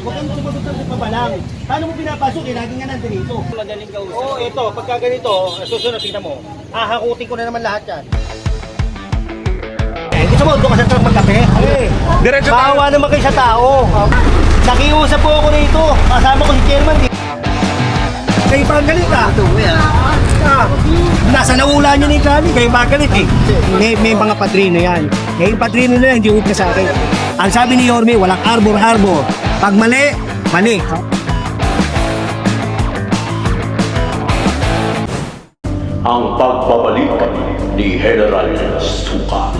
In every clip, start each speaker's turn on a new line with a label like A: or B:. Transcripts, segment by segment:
A: Huwag kang sumagot ng pa lang. Paano mo pinapasok? Eh, lagi nga nandun dito.
B: Madaling kausap.
A: Oo, oh, ito. Pagka ganito, susunod, tingnan mo. Hahakutin ko na naman lahat yan. Eh, gusto mo, doon ka sa truck magkape? Eh,
C: Diretso tayo.
A: Bawa naman kayo sa tao. Nakiusap po ako rito. Kasama ko si chairman. eh. Kayo pa ang galit ah. Ah, nasa naula niya ni Kali, kayo ba galit eh. May, may mga padrino yan. Ngayon padrino na yan, hindi huwag na sa akin. Ang sabi ni Yorme, walang arbor-arbor. Pag mali, mali.
D: ang pagbabalik ni General Suka.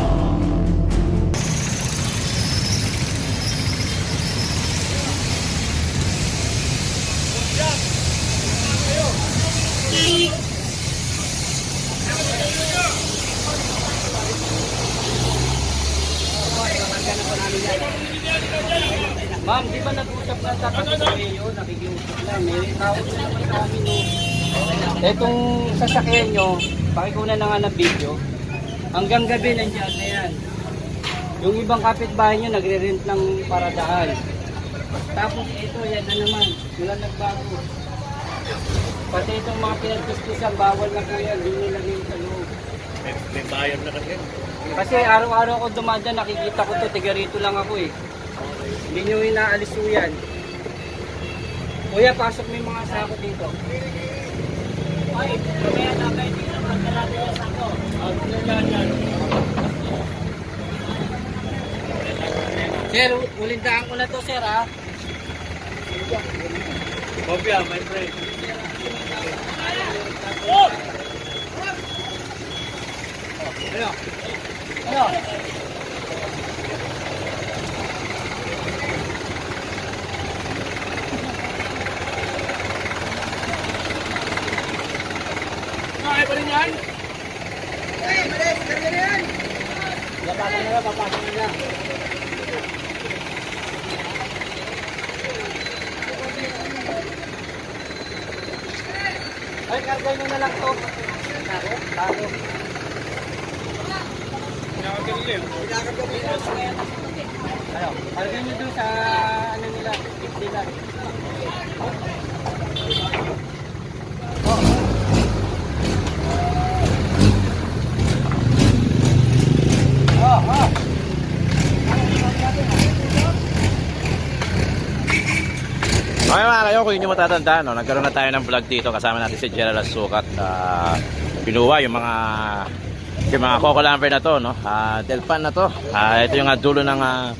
B: Ma'am, di ba nag-usap na dapat sa kayo? Nakikiusap lang. May tao na naman sa amin. Oh. Etong sasakyan nyo, pakikunan na nga ng video. Hanggang gabi nandiyan na yan. Yung ibang kapitbahay nyo nagre-rent ng paradaan. Tapos ito, yan na naman. Wala nagbago. Pati itong mga pinagkiskisan, bawal na po yan. Hindi nilagay sa loob.
C: May bayad na kasi.
B: Kasi araw-araw ako dumadaan, nakikita ko to, tiga rito lang ako eh. Hindi nyo inaalis yan. Kuya, pasok mo yung mga sako dito. Ay, mamaya na kayo dito magkalala yung sako. Sir, ulindaan ko na to, sir, ha?
C: Kopya, my friend.
B: Ano? Ano?
C: Kaya pa rin yan?
B: Papasok na lang, papasok na lang. Ay, kargay mo na lang to. Tako? Tako. Ano? Kargay nyo doon sa ano nila, tip nila. Oh,
E: Okay mga kayo, kung inyo matatandaan, no, nagkaroon na tayo ng vlog dito kasama natin si General Sukat. Uh, pinuha yung mga yung mga Coco Lumber na to, no? Ah, Delpan na to. Ah, ito yung ah, dulo ng ah,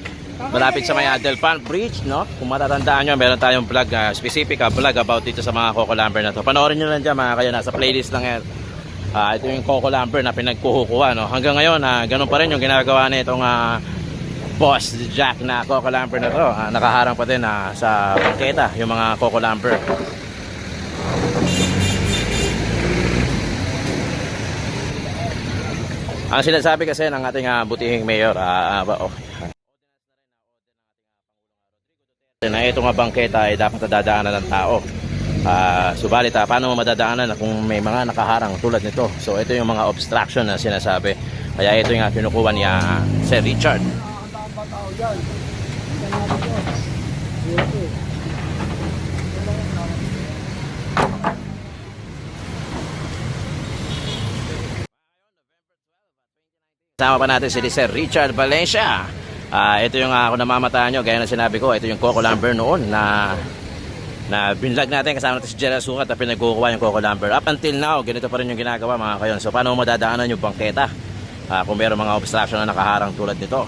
E: malapit sa may ah, Delpan Bridge, no? Kung matatandaan nyo, meron tayong vlog, ah, specific ah, vlog about dito sa mga Coco Lumber na to. Panoorin nyo lang dyan mga kayo, nasa playlist lang yan. Ah, ito yung Coco Lumber na pinagkukuha, no? Hanggang ngayon, ah, ganun pa rin yung ginagawa na itong ah, boss Jack na Coco Lumber na to. Ah, nakaharang pa din ah, sa bangketa yung mga Coco Lumber. Ang sinasabi kasi ng ating ah, butihing mayor, ah, ah, oh, na itong nga bangketa ay dapat nadadaanan ng tao. Ah, subalit, ah, paano madadaanan kung may mga nakaharang tulad nito? So ito yung mga obstruction na sinasabi. Kaya ito yung ah, kinukuha ni ah, Sir Richard. Kasama pa natin si Sir Richard Valencia. Ah, ito yung ako namamataan nyo, gaya ng sinabi ko, ito yung Coco Lumber noon na na binlog natin kasama natin si Gerald Sukat at pinagkukuha yung Coco Lumber. Up until now, ganito pa rin yung ginagawa mga kayon. So paano mo madadaanan yung bangketa Ah, kung meron mga obstruction na nakaharang tulad nito?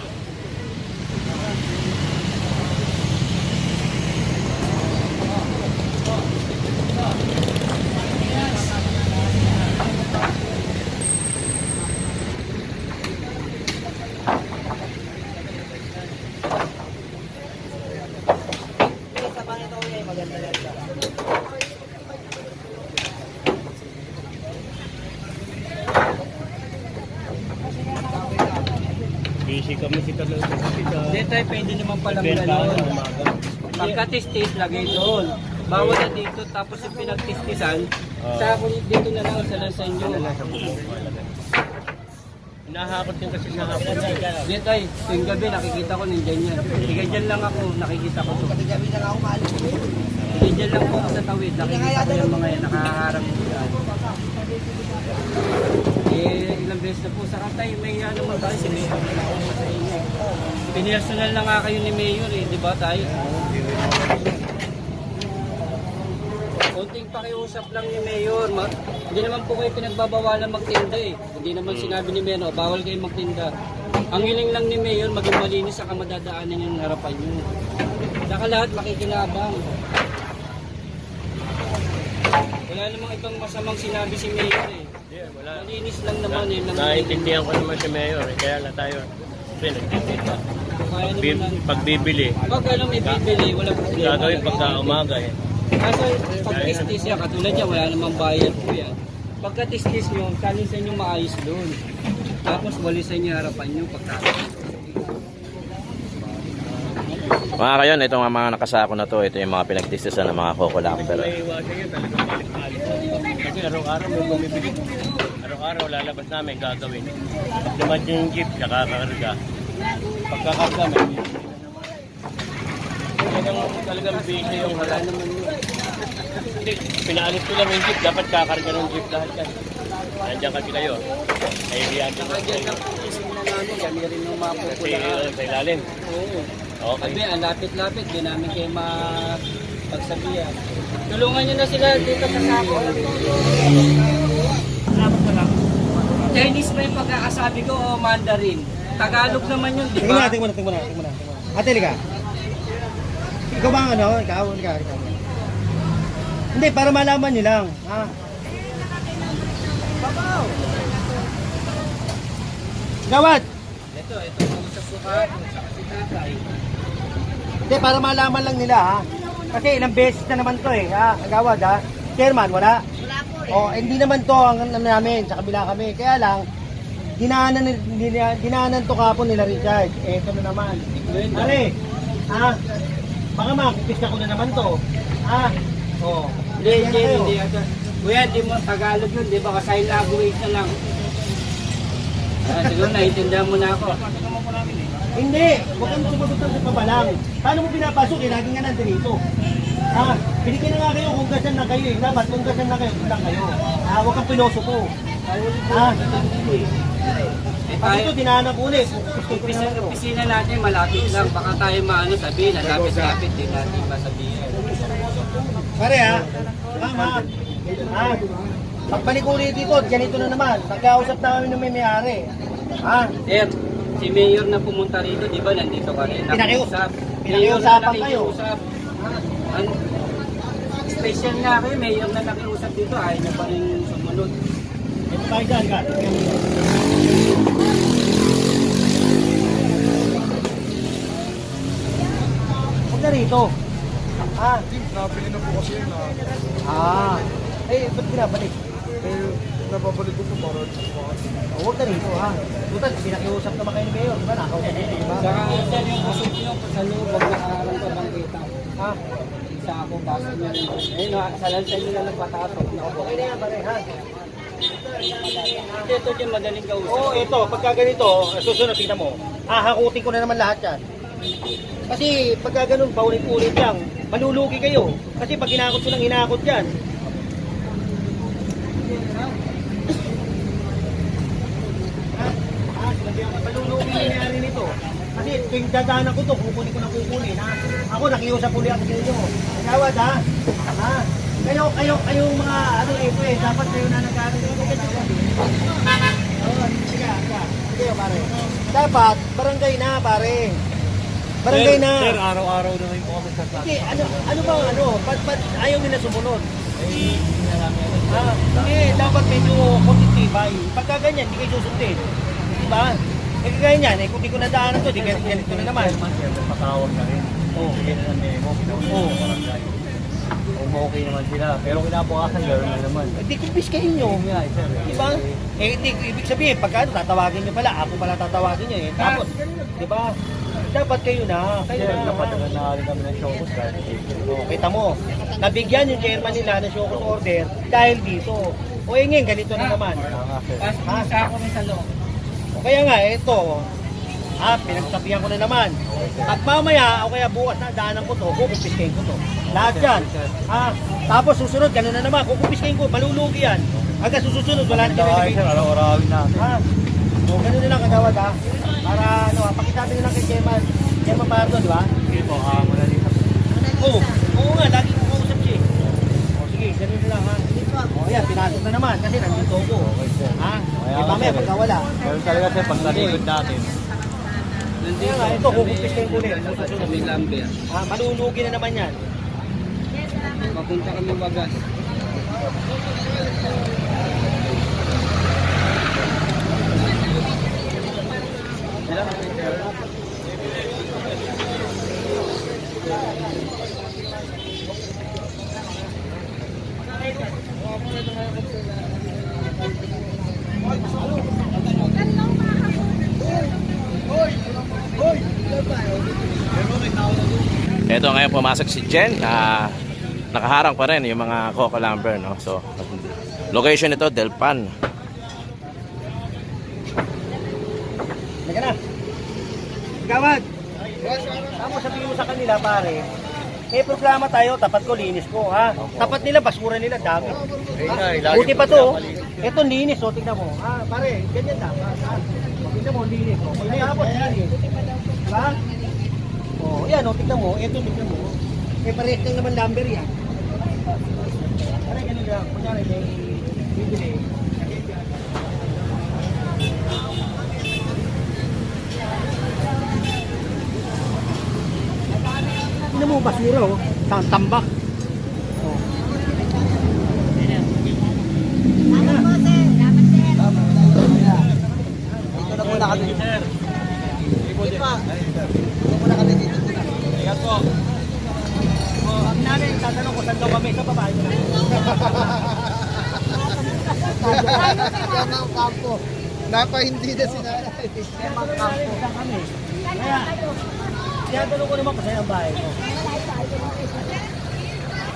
C: Busy kami si Carlos.
B: Hindi tayo pwede naman pala gano'n. Pagka-tistis, lagay doon. Bawal na dito, tapos yung pinagtistisan, sa ako dito na lang sa lasa inyo.
C: Hinahakot din kasi sa hapon.
B: Hindi tay, tuwing gabi nakikita ko nandyan yan. Tiga dyan lang ako, nakikita ko to. Tiga lang ako maalis. Tiga dyan lang ako sa tawid, nakikita ko yung mga yan, nakaharap ko dyan. Eh, ilang beses na po sa katay, may ano naman tayo, si Mayor na ako sa inyo. Pinersonal na nga kayo ni Mayor eh, di ba tayo? Konting pakiusap lang ni Mayor. Ma hindi naman po kayo pinagbabawalan magtinda eh. Hindi naman sinabi ni Mayor, "Oh, bawal kayo magtinda. Ang hiling lang ni Mayor, maging malinis sa kamadadaanan yung harapan nyo. Saka lahat makikinabang. Wala namang ibang masamang sinabi si Mayor eh.
C: Yeah, wala.
B: Malinis lang naman eh. Lang
C: Naiintindihan ko naman si Mayor. Eh. Kaya lang tayo. Nagtitinda.
B: Kaya
C: Bi- pagbibili,
B: Pag ano may bibili, walang problema.
C: gagawin pagka umaga eh.
B: Kaso pag tistis yan, katulad yan, wala namang bayad po yan. Pagka tistis nyo, kalisan nyo maayos doon. Tapos walisan nyo harapan nyo pagkakasal.
E: Mga kayon, ito mga mga nakasako na to. Ito yung mga pinagtistisan ng mga Coco Lamper.
C: May iwasan yun talagang balik-balik. Kasi araw-araw may bumibili. Araw-araw lalabas namin gagawin. Pag dumating yung jeep, nakakarga. Pagkakarga may Talagang, talagang busy yung harap.
B: naman.
C: Hindi, pinaalis ko lang yung jeep. Dapat kakarga ng jeep lahat yan. Nandiyan kasi kayo. Ay, diyan
B: Saka dyan lang po isip na namin, kami rin yung
C: Sa,
B: mapupulaan.
C: sa ilalim.
B: Oo.
C: Okay.
B: Sabi, ang lapit-lapit, di namin kayo mapagsabihan. Tulungan nyo na sila dito sa sako. Chinese ba yung pagkakasabi ko o Mandarin? Tagalog naman yun, di ba?
A: na, tingnan mo na, tingnan mo na, tingnan mo na. tingnan mo na. Ate, liga. Ikaw ba ang ano? Ikaw, ikaw, ikaw. Hindi, para malaman nyo lang. Ha? Gawad!
B: Ito, ito sa sukat, sa si tatay.
A: Hindi, para malaman lang nila ha. Kasi ilang beses na naman to eh. Ha? Ang gawad ha. Chairman, wala? Wala po eh. Oh, hindi naman to ang ano namin. Sa kabila kami. Kaya lang, dinaanan, dina- dinaanan to kapon nila Richard. Eh, ito na naman. Pare, ha? Baka makikis ko na naman to. Ha? Oh.
B: Hindi, hindi, hindi. Kuya, di mo Tagalog yun, di ba? Sign language na lang. Ah, siguro naiintindihan mo na ako.
A: Hindi, huwag kang sumagot ng pabalang. Paano mo pinapasok eh? Lagi nga nandito dito. Ha? Binigyan na nga kayo kung gasan na kayo eh. Dapat kung gasan na kayo, lang kayo. Ha? Huwag kang piloso po. Ha?
B: Eh,
A: Pag
B: tayo,
A: ito, dinahanap ulit.
B: opisina, opisina natin malapit lang. Baka tayo maano sabihin, lapit-lapit din natin masabihin.
A: Pare ha? Mama. Ha? Pagbalik ulit dito, ganito na naman. Nagkausap na kami ng may may-ari. Ha?
B: Sir, si Mayor na pumunta rito, di ba nandito ka rin?
A: Pinakiusap. Pinakiusapan kayo.
B: Ano, special nga kayo, Mayor na nakiusap dito, ayaw na pa rin sumunod.
A: Ito tayo dyan, Kat. Huwag na rito. Ha?
F: Nabili na po kasi yun na
A: Ah. Eh, ba't pinabalik?
F: eh, napabalik ko po para
A: Oh, Na rito, ha? Tutal, pinakiusap naman kayo ni Mayor. Di ba? Nakaw na dito, di ba?
B: Saka sir, yung asunto yung sa loob, huwag nakaharang pa bang kita.
A: Ha?
B: Isa ako, basa niya rin. Ayun, ha, sa lansa nyo na nagpatatok.
A: Okay na yan, pare, ha?
B: Ito, ito dyan madaling kausap.
A: Oo, oh, ito, pagka ganito, susunod, tingnan mo. Hahakutin ko na naman lahat yan. Kasi pagka ganun, paulit-ulit lang, malulugi kayo. Kasi pag hinakot ko ng hinakot yan, Ha? Ha? Sinabi ako, malulugi yung nangyari nito. Kasi tuwing dadaanan ko to, kukunin ko na kukunin, ha? Ako, nakiusap uli ako sa inyo. Kawad, ha? Ha? Kayo, kayo, kayong mga, ano ito eh, dapat kayo na nag-ano. Oo, sige, sige. Pare. Dapat, barangay na, pare. Barangay na.
C: Sir, araw-araw na po kami sa
A: Hindi, ano, ano ba, ano, ba't, ba't ayaw nila sumunod? Ah, eh, dapat medyo konsistibay. Pagka ganyan, hindi kayo susundin. Diba? Eh, kagaya niyan, eh, kung di ko nadaanan to, di ganito, ganito na naman.
C: Patawag na rin.
A: Oo.
C: Bigyan na ng memo.
A: Oo.
C: Oo. Barangay. Kung okay naman sila. Pero kinabukasan, gano'n na naman.
A: Hindi, kumpiskahin nyo.
C: Yun nga, eh, sir.
A: Diba? Eh, hindi, ibig sabihin, pagka ano, tatawagin nyo pala, ako pala tatawagin nyo eh. Tapos, diba? Dapat kayo na. Kayo
C: Sir,
A: na.
C: napatagal na rin kami ng show ko dahil
A: Oh, kita mo, nabigyan yung chairman nila ng show cause order dahil dito. O eh ngayon, ganito na naman.
C: Tama, sir.
B: Tapos isa ako rin sa loob.
A: Kaya nga, ito, ah, pinagsabihan ko na naman. At mamaya, o kaya bukas na, daanan ko to, kukumpiskain ko to. Lahat yan. Ah, tapos susunod, gano'n na naman, kukumpiskain ko, malulugi yan. Hanggang susunod, wala na kami
F: Araw-arawin na.
A: Ha? O, ganun na lang kagawad ha. Para ano, pakisabi na lang kay Gemma. Gemma Pardo, di ba?
F: Sige po, ah, muna dito.
A: Oo. Oo nga, lagi ko kausap siya. eh. O sige, ganun na lang ha. O yan, pinasok na naman kasi nandito ako. Ha? Eh, mamaya pagka wala.
F: Meron talaga sir, pag nalikod natin.
A: Kaya nga, ito, kukumpis kayo ulit.
B: Sa may lumber.
A: Ha, malulugi na naman yan.
B: Mapunta kami wagas.
E: Ito ngayon pumasok si Jen. ah, nakaharang pa rin yung mga Coco Lumber. No? So, location ito, Delpan.
A: Halika na. Gawad. Tapos sabihin mo sa kanila, pare, may programa tayo, tapat ko, linis ko, ha? Tapat nila, basura nila, dami. Buti pa to, ito linis, o, tingnan mo. Ha, pare, ganyan dapat, ha? Tingnan mo, linis, o. Tapos, linis. Ha? O, yan, o, tingnan mo, ito, tingnan mo. Eh, parehas lang naman lumber yan. Pare, ganun lang. Kunyari, may bibili. Tingnan mo, basura, oh. Tam- Tambak. Oh. Dito na muna kami. Pa. Dito muna kami. Ayan po. Oh, ang namin, tatanong ko saan daw kami sa babae na.
F: Napahindi na si nanay.
A: Saan kami? Kaya, tinatanong ko naman kung saan ang bahay mo.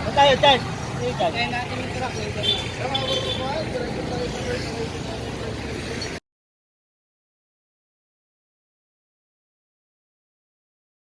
A: Saan tayo, Chan? Saan tayo, Chan?